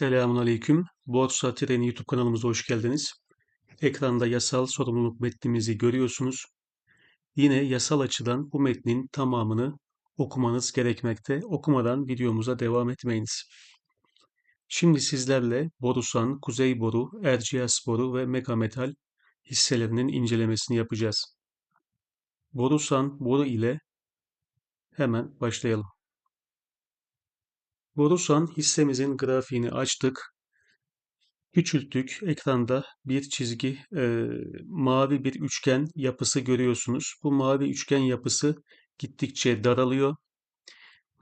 Selamun Aleyküm. Borsa Treni YouTube kanalımıza hoş geldiniz. Ekranda yasal sorumluluk metnimizi görüyorsunuz. Yine yasal açıdan bu metnin tamamını okumanız gerekmekte. Okumadan videomuza devam etmeyiniz. Şimdi sizlerle Borusan, Kuzey Boru, Erciyes Boru ve Mega Metal hisselerinin incelemesini yapacağız. Borusan Boru ile hemen başlayalım. Borusan hissemizin grafiğini açtık. Küçülttük. Ekranda bir çizgi, e, mavi bir üçgen yapısı görüyorsunuz. Bu mavi üçgen yapısı gittikçe daralıyor.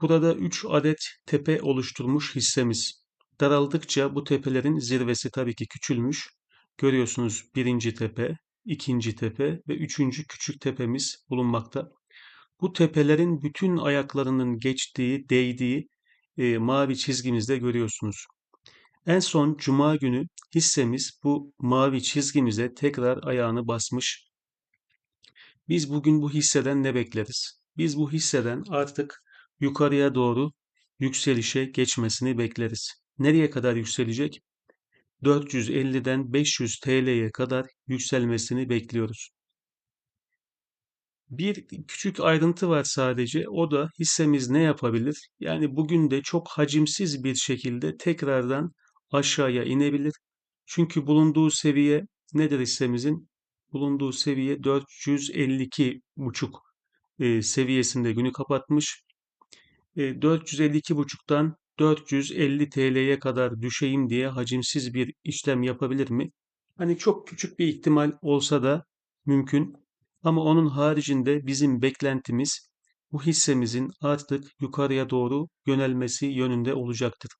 Burada 3 adet tepe oluşturmuş hissemiz. Daraldıkça bu tepelerin zirvesi tabii ki küçülmüş. Görüyorsunuz birinci tepe, ikinci tepe ve üçüncü küçük tepemiz bulunmakta. Bu tepelerin bütün ayaklarının geçtiği, değdiği e, mavi çizgimizde görüyorsunuz. En son cuma günü hissemiz bu mavi çizgimize tekrar ayağını basmış. Biz bugün bu hisseden ne bekleriz? Biz bu hisseden artık yukarıya doğru yükselişe geçmesini bekleriz. Nereye kadar yükselecek? 450'den 500 TL'ye kadar yükselmesini bekliyoruz. Bir küçük ayrıntı var sadece. O da hissemiz ne yapabilir? Yani bugün de çok hacimsiz bir şekilde tekrardan aşağıya inebilir. Çünkü bulunduğu seviye nedir hissemizin? Bulunduğu seviye 452,5 e, seviyesinde günü kapatmış. E, 452,5'tan 450 TL'ye kadar düşeyim diye hacimsiz bir işlem yapabilir mi? Hani çok küçük bir ihtimal olsa da mümkün. Ama onun haricinde bizim beklentimiz bu hissemizin artık yukarıya doğru yönelmesi yönünde olacaktır.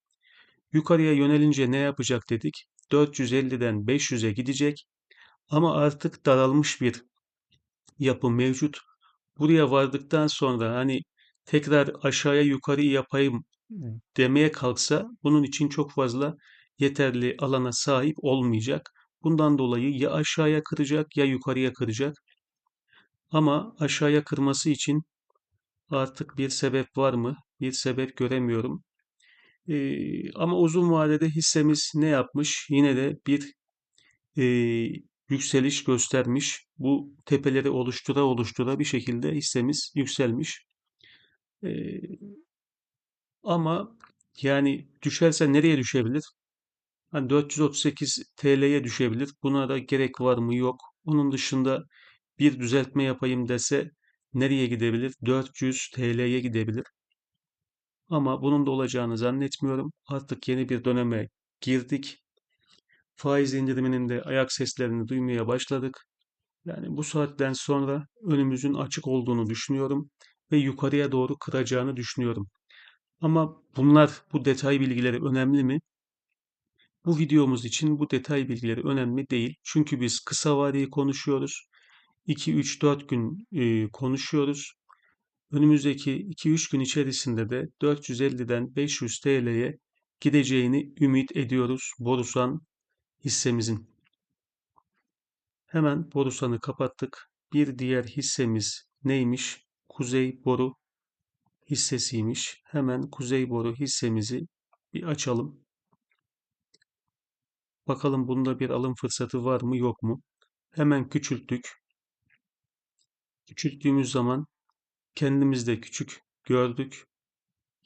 Yukarıya yönelince ne yapacak dedik? 450'den 500'e gidecek ama artık daralmış bir yapı mevcut. Buraya vardıktan sonra hani tekrar aşağıya yukarı yapayım demeye kalksa bunun için çok fazla yeterli alana sahip olmayacak. Bundan dolayı ya aşağıya kıracak ya yukarıya kıracak. Ama aşağıya kırması için artık bir sebep var mı? Bir sebep göremiyorum. Ee, ama uzun vadede hissemiz ne yapmış? Yine de bir e, yükseliş göstermiş. Bu tepeleri oluştura oluştura bir şekilde hissemiz yükselmiş. Ee, ama yani düşerse nereye düşebilir? Hani 438 TL'ye düşebilir. Buna da gerek var mı? Yok. Onun dışında bir düzeltme yapayım dese nereye gidebilir? 400 TL'ye gidebilir. Ama bunun da olacağını zannetmiyorum. Artık yeni bir döneme girdik. Faiz indiriminin de ayak seslerini duymaya başladık. Yani bu saatten sonra önümüzün açık olduğunu düşünüyorum ve yukarıya doğru kıracağını düşünüyorum. Ama bunlar, bu detay bilgileri önemli mi? Bu videomuz için bu detay bilgileri önemli değil. Çünkü biz kısa vadeyi konuşuyoruz. 2-3-4 gün e, konuşuyoruz. Önümüzdeki 2-3 gün içerisinde de 450'den 500 TL'ye gideceğini ümit ediyoruz Borusan hissemizin. Hemen Borusan'ı kapattık. Bir diğer hissemiz neymiş? Kuzey Boru hissesiymiş. Hemen Kuzey Boru hissemizi bir açalım. Bakalım bunda bir alım fırsatı var mı yok mu? Hemen küçülttük. Küçülttüğümüz zaman kendimiz de küçük gördük.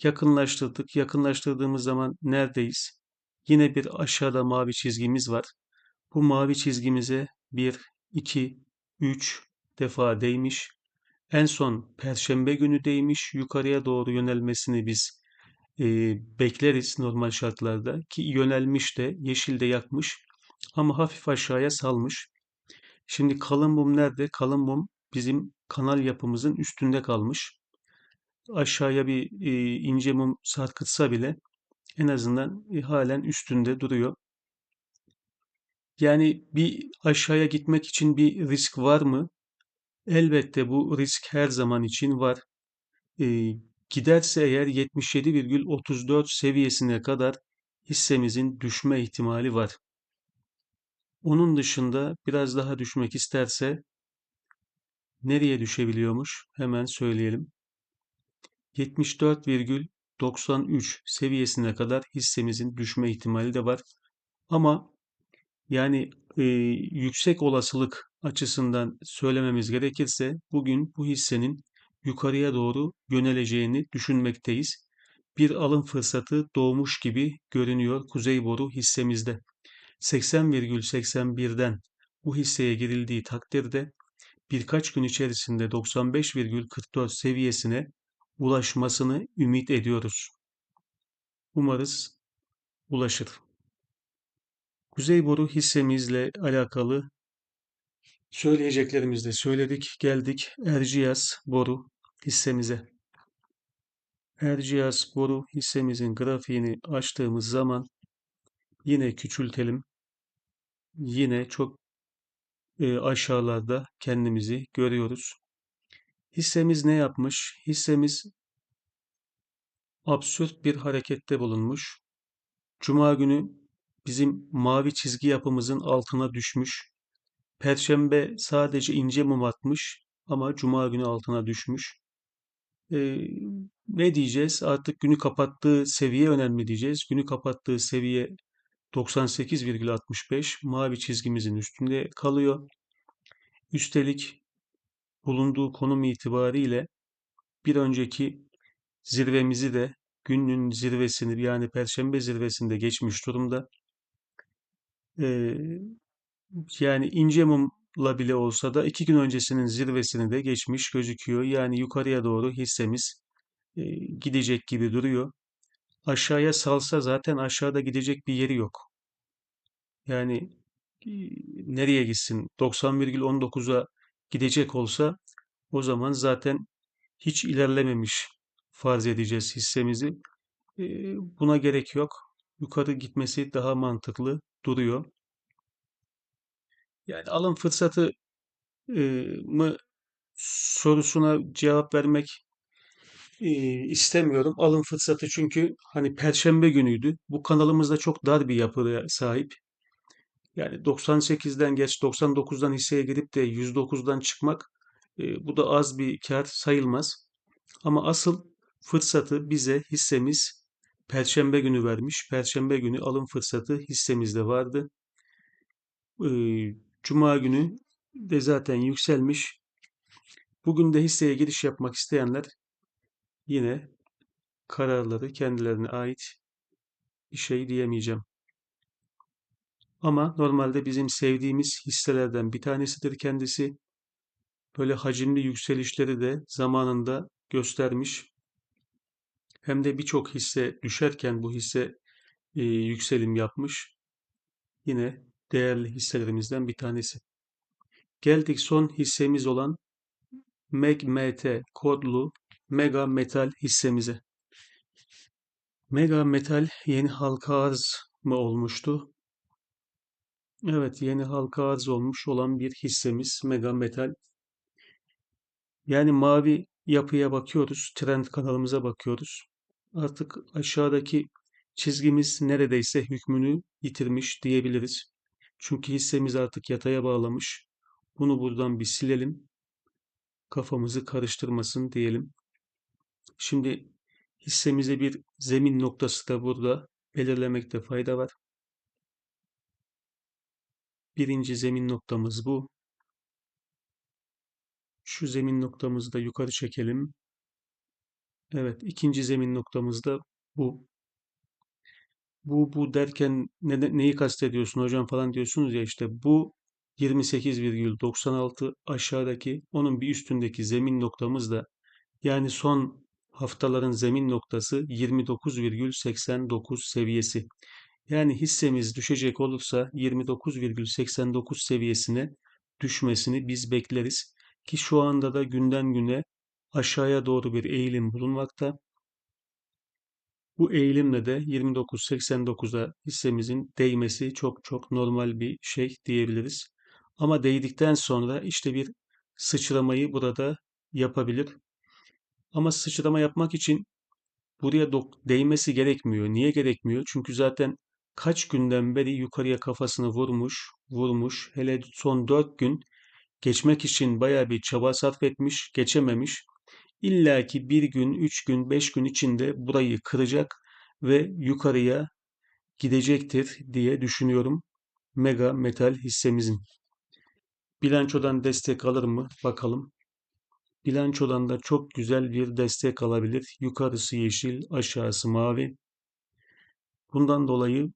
Yakınlaştırdık. Yakınlaştırdığımız zaman neredeyiz? Yine bir aşağıda mavi çizgimiz var. Bu mavi çizgimize 1, 2, 3 defa değmiş. En son perşembe günü değmiş. Yukarıya doğru yönelmesini biz e, bekleriz normal şartlarda ki yönelmiş de yeşil de yakmış ama hafif aşağıya salmış. Şimdi kalın mum nerede? Kalın mum bizim kanal yapımızın üstünde kalmış. Aşağıya bir e, ince mum sarkıtsa bile en azından e, halen üstünde duruyor. Yani bir aşağıya gitmek için bir risk var mı? Elbette bu risk her zaman için var. E, giderse eğer 77,34 seviyesine kadar hissemizin düşme ihtimali var. Onun dışında biraz daha düşmek isterse nereye düşebiliyormuş? Hemen söyleyelim. 74,5 93 seviyesine kadar hissemizin düşme ihtimali de var. Ama yani e, yüksek olasılık açısından söylememiz gerekirse bugün bu hissenin yukarıya doğru yöneleceğini düşünmekteyiz. Bir alım fırsatı doğmuş gibi görünüyor Kuzey Boru hissemizde. 80,81'den bu hisseye girildiği takdirde birkaç gün içerisinde 95,44 seviyesine ulaşmasını ümit ediyoruz. Umarız ulaşır. Kuzey Boru hissemizle alakalı söyleyeceklerimizi de söyledik. Geldik Erciyes Boru hissemize. Erciyes Boru hissemizin grafiğini açtığımız zaman yine küçültelim. Yine çok e, aşağılarda kendimizi görüyoruz. Hissemiz ne yapmış? Hissemiz absürt bir harekette bulunmuş. Cuma günü bizim mavi çizgi yapımızın altına düşmüş. Perşembe sadece ince mum atmış ama Cuma günü altına düşmüş. Ee, ne diyeceğiz? Artık günü kapattığı seviye önemli diyeceğiz. Günü kapattığı seviye 98,65 mavi çizgimizin üstünde kalıyor. Üstelik bulunduğu konum itibariyle bir önceki zirvemizi de günün zirvesini yani Perşembe zirvesinde geçmiş durumda. Ee, yani ince mumla bile olsa da iki gün öncesinin zirvesini de geçmiş gözüküyor. Yani yukarıya doğru hissemiz e, gidecek gibi duruyor. Aşağıya salsa zaten aşağıda gidecek bir yeri yok. Yani e, nereye gitsin? 90,19'a gidecek olsa o zaman zaten hiç ilerlememiş farz edeceğiz hissemizi. E, buna gerek yok. Yukarı gitmesi daha mantıklı duruyor. Yani alım fırsatı e, mı sorusuna cevap vermek e, istemiyorum. Alım fırsatı çünkü hani Perşembe günüydü. Bu kanalımızda çok dar bir yapıya sahip. Yani 98'den geç 99'dan hisseye girip de 109'dan çıkmak bu da az bir kar sayılmaz. Ama asıl fırsatı bize hissemiz Perşembe günü vermiş. Perşembe günü alım fırsatı hissemizde vardı. Cuma günü de zaten yükselmiş. Bugün de hisseye giriş yapmak isteyenler yine kararları kendilerine ait bir şey diyemeyeceğim. Ama normalde bizim sevdiğimiz hisselerden bir tanesidir kendisi. Böyle hacimli yükselişleri de zamanında göstermiş. Hem de birçok hisse düşerken bu hisse e, yükselim yapmış. Yine değerli hisselerimizden bir tanesi. Geldik son hissemiz olan MEGMT kodlu Mega Metal hissemize. Mega Metal yeni halka arz mı olmuştu? Evet, yeni halka arz olmuş olan bir hissemiz Mega Metal. Yani mavi yapıya bakıyoruz, trend kanalımıza bakıyoruz. Artık aşağıdaki çizgimiz neredeyse hükmünü yitirmiş diyebiliriz. Çünkü hissemiz artık yataya bağlamış. Bunu buradan bir silelim. Kafamızı karıştırmasın diyelim. Şimdi hissemize bir zemin noktası da burada belirlemekte fayda var. Birinci zemin noktamız bu. Şu zemin noktamızı da yukarı çekelim. Evet, ikinci zemin noktamız da bu. Bu bu derken ne, neyi kastediyorsun hocam falan diyorsunuz ya işte bu 28,96 aşağıdaki onun bir üstündeki zemin noktamız da yani son haftaların zemin noktası 29,89 seviyesi. Yani hissemiz düşecek olursa 29,89 seviyesine düşmesini biz bekleriz. Ki şu anda da günden güne aşağıya doğru bir eğilim bulunmakta. Bu eğilimle de 29.89'a hissemizin değmesi çok çok normal bir şey diyebiliriz. Ama değdikten sonra işte bir sıçramayı burada yapabilir. Ama sıçrama yapmak için buraya değmesi gerekmiyor. Niye gerekmiyor? Çünkü zaten kaç günden beri yukarıya kafasını vurmuş, vurmuş. Hele son 4 gün geçmek için baya bir çaba sarf etmiş, geçememiş. illaki bir gün, üç gün, beş gün içinde burayı kıracak ve yukarıya gidecektir diye düşünüyorum. Mega Metal hissemizin. Bilançodan destek alır mı? Bakalım. Bilançodan da çok güzel bir destek alabilir. Yukarısı yeşil, aşağısı mavi. Bundan dolayı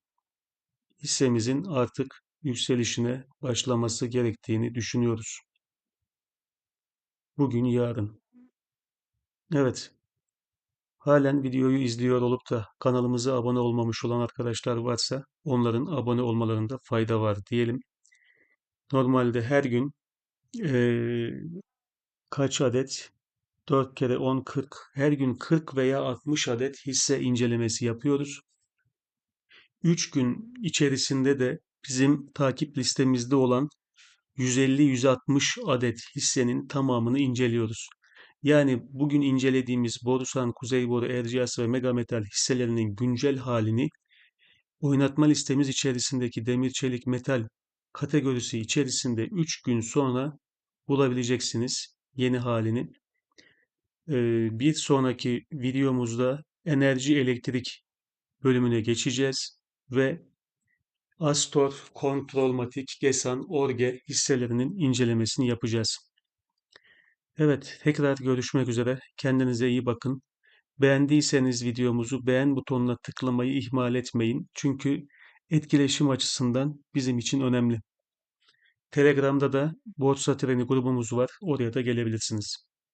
hissemizin artık yükselişine başlaması gerektiğini düşünüyoruz. Bugün, yarın. Evet. Halen videoyu izliyor olup da kanalımıza abone olmamış olan arkadaşlar varsa onların abone olmalarında fayda var diyelim. Normalde her gün eee, kaç adet? 4 kere 10, 40. Her gün 40 veya 60 adet hisse incelemesi yapıyoruz. 3 gün içerisinde de bizim takip listemizde olan 150-160 adet hissenin tamamını inceliyoruz. Yani bugün incelediğimiz Borusan, Kuzeyboru, Erciyes ve Megametal hisselerinin güncel halini oynatma listemiz içerisindeki demir, çelik, metal kategorisi içerisinde 3 gün sonra bulabileceksiniz yeni halini. Ee, bir sonraki videomuzda enerji elektrik bölümüne geçeceğiz ve Astor, Kontrolmatik, Gesan, Orge hisselerinin incelemesini yapacağız. Evet, tekrar görüşmek üzere. Kendinize iyi bakın. Beğendiyseniz videomuzu beğen butonuna tıklamayı ihmal etmeyin. Çünkü etkileşim açısından bizim için önemli. Telegram'da da Borsa Treni grubumuz var. Oraya da gelebilirsiniz.